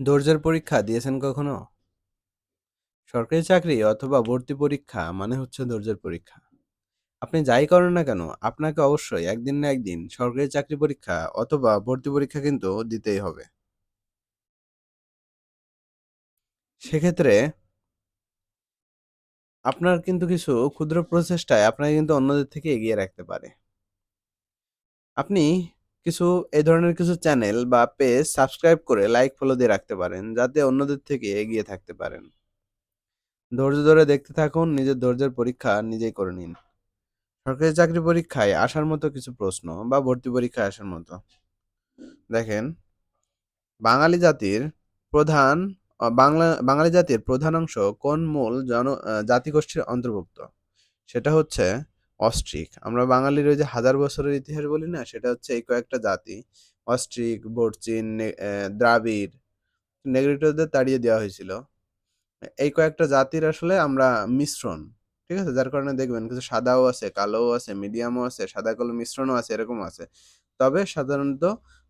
ধৈর্যের পরীক্ষা দিয়েছেন কখনো? সরকারি চাকরি অথবা ভর্তি পরীক্ষা মানে হচ্ছে ধৈর্যের পরীক্ষা। আপনি যাই করেন না কেন, আপনাকে অবশ্যই একদিন না একদিন সরকারি চাকরি পরীক্ষা অথবা ভর্তি পরীক্ষা কিন্তু দিতেই হবে। সেক্ষেত্রে আপনার কিন্তু কিছু ক্ষুদ্র প্রচেষ্টায় আপনাকে কিন্তু অন্যদের থেকে এগিয়ে রাখতে পারে। আপনি কিছু এই ধরনের কিছু চ্যানেল বা পেজ সাবস্ক্রাইব করে লাইক, ফলো দিয়ে রাখতে পারেন, যাতে অন্যদের থেকে এগিয়ে থাকতে পারেন। ধৈর্য ধরে দেখতে থাকুন, নিজের ধৈর্যের পরীক্ষা নিজেই করে নিন। সরকারি চাকরি পরীক্ষায় আসার মতো কিছু প্রশ্ন বা ভর্তি পরীক্ষায় আসার মতো। দেখেন, বাঙালি জাতির প্রধান বাংলা বাঙালি জাতির প্রধান অংশ কোন মূল জন জাতিগোষ্ঠীর অন্তর্ভুক্ত? সেটা হচ্ছে অস্ট্রিক। আমরা বাঙালির ওই যে হাজার বছরের ইতিহাস বলি না? সেটা হচ্ছে এই কয়েকটা জাতি। অস্ট্রিক, বর্চিন, দ্রাবিড়, নেগ্রিটোদের তাড়িয়ে দেওয়া হয়েছিল। এই কয়েকটা জাতির আসলে আমরা মিশ্রণ। ঠিক আছে? যার কারণে দেখবেন কিছু সাদাও আছে, কালোও আছে, মিডিয়ামও আছে, সাদা-কালো মিশ্রণও আছে, এরকম আছে। তবে সাধারণত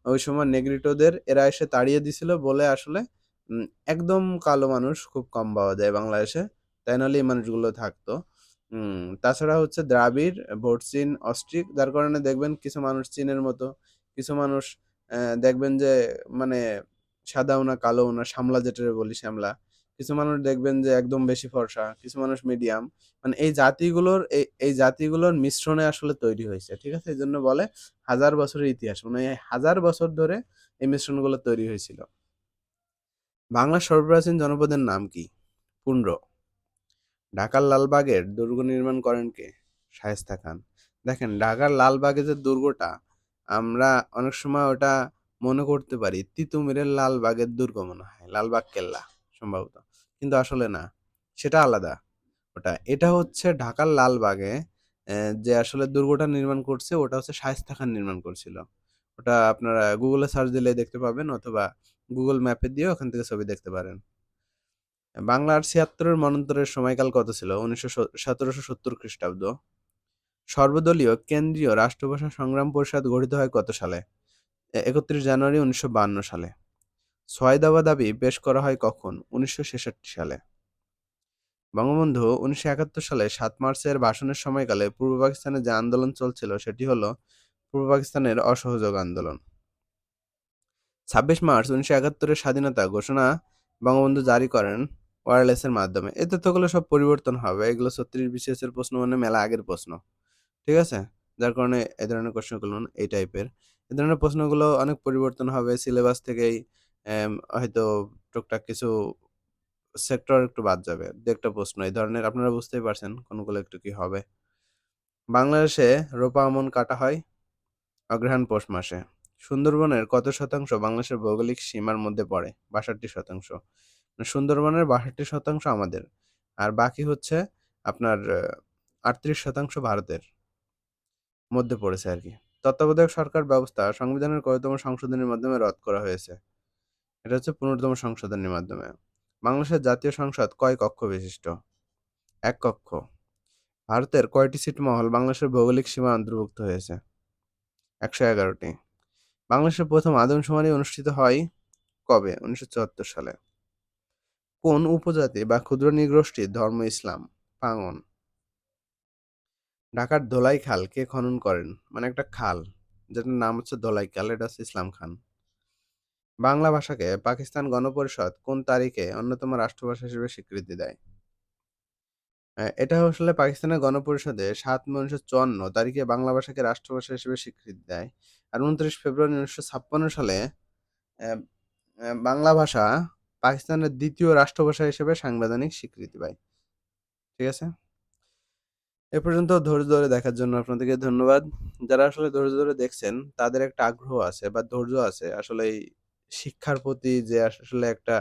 ওই সময় নেগ্রিটোদের এরা এসে তাড়িয়ে দিছিল বলে আসলে একদম কালো মানুষ খুব কম পাওয়া যায় বাংলাদেশে। তাই নাহলে এই মানুষগুলো থাকতো। উম তাছাড়া হচ্ছে দ্রাবিড়, বর্চিন, অস্ট্রিক যার কারণে দেখবেন কিছু মানুষ চীনের মতো, কিছু মানুষ দেখবেন যে মানে সাদাও না, কালোও না, শ্যামলা যেটারে বলি শ্যামলা। কিছু মানুষ দেখবেন যে একদম বেশি ফর্সা, কিছু মানুষ মিডিয়াম। মানে এই জাতিগুলোর এই এই জাতিগুলোর মিশ্রণে আসলে তৈরি হয়েছে ঠিক আছে? এই জন্য বলে হাজার বছরের ইতিহাস। মানে হাজার বছর ধরে এই মিশ্রণগুলো তৈরি হয়েছিল। বাংলার সর্বপ্রাচীন জনপদের নাম কি? পুন্ড। ঢাকার লালবাগের দুর্গ নির্মাণ করেন কে? শায়েস্তা খান। দেখেন ঢাকার লালবাগে যে দুর্গটা, আমরা অনেক সময় ওটা মনে করতে পারি তিতুমিরের লালবাগের দুর্গ মনে হয়। লালবাগ কেল্লা সম্ভবত। কিন্তু আসলে না। সেটা আলাদা ওটা। এটা হচ্ছে ঢাকার লালবাগে যে আসলে দুর্গটা নির্মাণ করছে ওটা হচ্ছে শায়েস্তা খান নির্মাণ করছিল। ওটা আপনারা গুগলে সার্চ দিলে দেখতে পাবেন অথবা গুগল ম্যাপে দিয়েও ওখান থেকে ছবি দেখতে পারেন। বাংলার ৭৬ এর মন্বন্তরের সময়কাল কত ছিল? ১৯০০ ১৭৭০ খ্রিস্টাব্দ। সর্বদলীয় কেন্দ্রীয় রাষ্ট্রভাষা সংগ্রাম পরিষদ গঠিত হয় কত সালে? এ ৩১ জানুয়ারি ১৯৫২ সালে। ছয় দফা দাবি পেশ করা হয় কখন? ১৯৬৬ সালে। বঙ্গবন্ধু ১৯৭১ সালে সাত মার্চের ভাষণের সময়কালে পূর্ব পাকিস্তানে যে আন্দোলন চলছিল, সেটি হলো পূর্ব পাকিস্তানের অসহযোগ আন্দোলন। ২৬ মার্চ ১৯৭১ এর স্বাধীনতা ঘোষণা বঙ্গবন্ধু জারি করেন ওয়্যারলেসের মাধ্যমে। এই তথ্যগুলো সব পরিবর্তন হবে। এগুলো ৩৬ বিসিএস এর প্রশ্ন মানে মেলা আগের প্রশ্ন। ঠিক আছে? যার কারণে এ ধরনের কোয়েশ্চেনগুলো এই টাইপের। এ ধরনের প্রশ্নগুলো অনেক পরিবর্তন হবে। সিলেবাস থেকেই হয়তো টুকটাক কিছু সেক্টর একটু বাদ যাবে। ২-১ টা প্রশ্ন এই ধরনের আপনারা বুঝতেই পারছেন কোনগুলো একটু কি হবে। বাংলাদেশে রোপা আমন কাটা হয় অগ্রহায়ণ পৌষ মাসে। সুন্দরবনের কত শতাংশ বাংলাদেশের ভৌগোলিক সীমার মধ্যে পড়ে? ৬২ শতাংশ। সুন্দরবনের ৬২ শতাংশ আমাদের। আর বাকি হচ্ছে আপনার ৩৮ শতাংশ ভারতের মধ্যে পড়েছে আর কি তত্ত্বাবধায়ক সরকার ব্যবস্থা সংবিধানের কয়তম সংশোধনের মাধ্যমে রদ করা হয়েছে? এটা হচ্ছে ১৫ সংশোধনের মাধ্যমে। বাংলাদেশের জাতীয় সংসদ কয় কক্ষ বিশিষ্ট? এক কক্ষ। ভারতের কয়টি সিট মহল বাংলাদেশের ভৌগোলিক সীমা অন্তর্ভুক্ত হয়েছে? একশো এগারোটি বাংলাদেশের প্রথম আদমশুমারি অনুষ্ঠিত হয় কবে? ১৯৭৪ সালে। কোন উপজাতি বা ক্ষুদ্র নৃগোষ্ঠীর ধর্ম ইসলাম? পাঙ্গন। ঢাকার ধোলাই খাল কে খনন করেন? মানে একটা খাল, যেটার নাম হচ্ছে ধোলাই খাল। এটা হচ্ছে ইসলাম খান। বাংলা ভাষাকে পাকিস্তান গণপরিষদ কোন তারিখে অন্যতম রাষ্ট্রভাষা হিসেবে স্বীকৃতি দেয়? এটা আসলে পাকিস্তানের গণপরিষদে সাত মে ১৯৫৪ তারিখে বাংলা ভাষাকে রাষ্ট্রভাষা হিসেবে স্বীকৃতি দেয়। আর ২৯ ফেব্রুয়ারি ১৯৫৬ সালে অ্যা অ্যা বাংলা ভাষা পাকিস্তানের দ্বিতীয় রাষ্ট্রভাষা হিসেবে সাংবিধানিক স্বীকৃতি পায়। ঠিক আছে? এ পর্যন্ত ধৈর্য ধরে দেখার জন্য আপনাদেরকে ধন্যবাদ। যারা আসলে ধৈর্য ধরে দেখছেন তাদের একটা আগ্রহ আছে বা ধৈর্য আছে আসলে এই শিক্ষার প্রতি যে আসলে একটা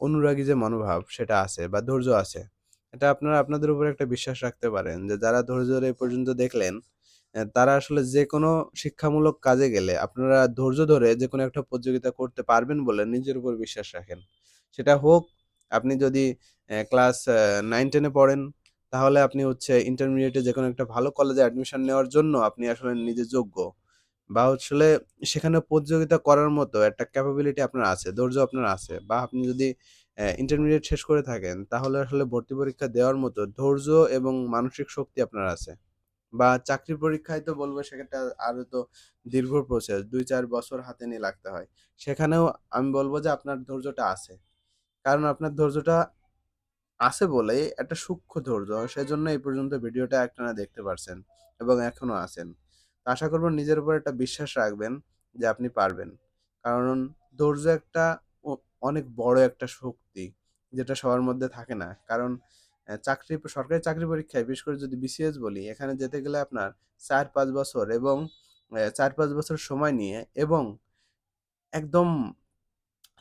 অনুরাগী যে মনোভাব সেটা আছে বা ধৈর্য আছে। এটা আপনারা আপনাদের উপর একটা বিশ্বাস রাখতে পারেন যে যারা ধৈর্য ধরে এ পর্যন্ত দেখলেন, তারা আসলে যেকোনো শিক্ষামূলক কাজে গেলে আপনারা ধৈর্য ধরে যেকোনো একটা প্রতিযোগিতা করতে পারবেন বলে নিজের উপর বিশ্বাস রাখেন। সেটা হোক আপনি যদি ক্লাস 9-10 এ পড়েন, তাহলে আপনি হচ্ছে ইন্টারমিডিয়েটে যেকোনো একটা ভালো কলেজে অ্যাডমিশন নেওয়ার জন্য আপনি আসলে নিজে যোগ্য। বা হচ্ছিলে সেখানে প্রতিযোগিতা করার মতো একটা ক্যাপাবিলিটি আপনার আছে, ধৈর্য আপনার আছে বা আপনি যদি ইন্টারমিডিয়েট শেষ করে থাকেন তাহলে আসলে ভর্তি পরীক্ষা দেওয়ার মতো ধৈর্য এবং মানসিক শক্তি আপনার আছে। বা চাকরি পরীক্ষায় তো বলব সেক্ষেত্রে আরও তো দীর্ঘ প্রসেস ২-৪ বছর হাতে নিয়ে লাগতে হয়। সেখানেও আমি বলব যে আপনার ধৈর্যটা আছে। কারণ আপনার ধৈর্যটা আছে বলেই একটা সূক্ষ্ম ধৈর্য। সেজন্য এই পর্যন্ত ভিডিওটা একটানা দেখতে পারছেন এবং এখনও আছেন। আশা করব নিজের উপর একটা বিশ্বাস রাখবেন যে আপনি পারবেন। কারণ ধৈর্য একটা অনেক বড় একটা শক্তি যেটা সবার মধ্যে থাকে না। কারণ চাকরি সরকারি চাকরি পরীক্ষায় বিশেষ করে যদি বিসিএস বলি এখানে যেতে গেলে আপনার ৪-৫ বছর এবং চার ৪-৫ বছর সময় নিয়ে এবং একদম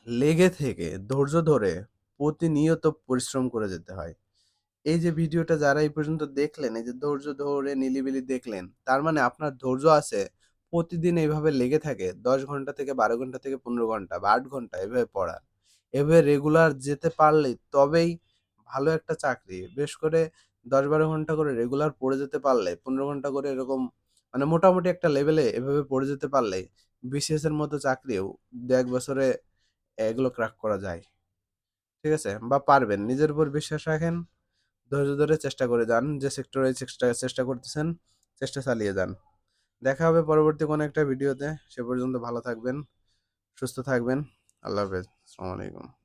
লেগে থেকে ধৈর্য ধরে প্রতিনিয়ত পরিশ্রম করে যেতে হয়। এই যে ভিডিওটা যারা এই পর্যন্ত দেখলেন, এই যে ধৈর্য ধরে নিলিবিলি দেখলেন, তার মানে আপনার ধৈর্য আছে প্রতিদিন এইভাবে লেগে থাকে ১০ ঘণ্টা থেকে ১২ ঘণ্টা থেকে ১৫ ঘণ্টা বা আট ঘণ্টা এভাবে পড়া। এভাবে রেগুলার যেতে পারলেই তবেই ভালো একটা চাকরি। বেশ করে দশ বারো ঘণ্টা করে রেগুলার পড়ে যেতে পারলে ১৫ ঘণ্টা করে এরকম মানে মোটামুটি একটা লেভেলে এভাবে পড়ে যেতে পারলে বিসিএস এর মতো চাকরিও ২-১ বছরে এগুলো ক্র্যাক করা যায়। ঠিক আছে? বা পারবেন। নিজের উপর বিশ্বাস রাখেন। ধৈর্য ধরে চেষ্টা করে যান। যে সেক্টরে চেষ্টা করতেছেন, চেষ্টা চালিয়ে যান। দেখা হবে পরবর্তী কোনো একটা ভিডিওতে। সে পর্যন্ত ভালো থাকবেন, সুস্থ থাকবেন। আল্লাহ হাফেজ। আসসালামু আলাইকুম।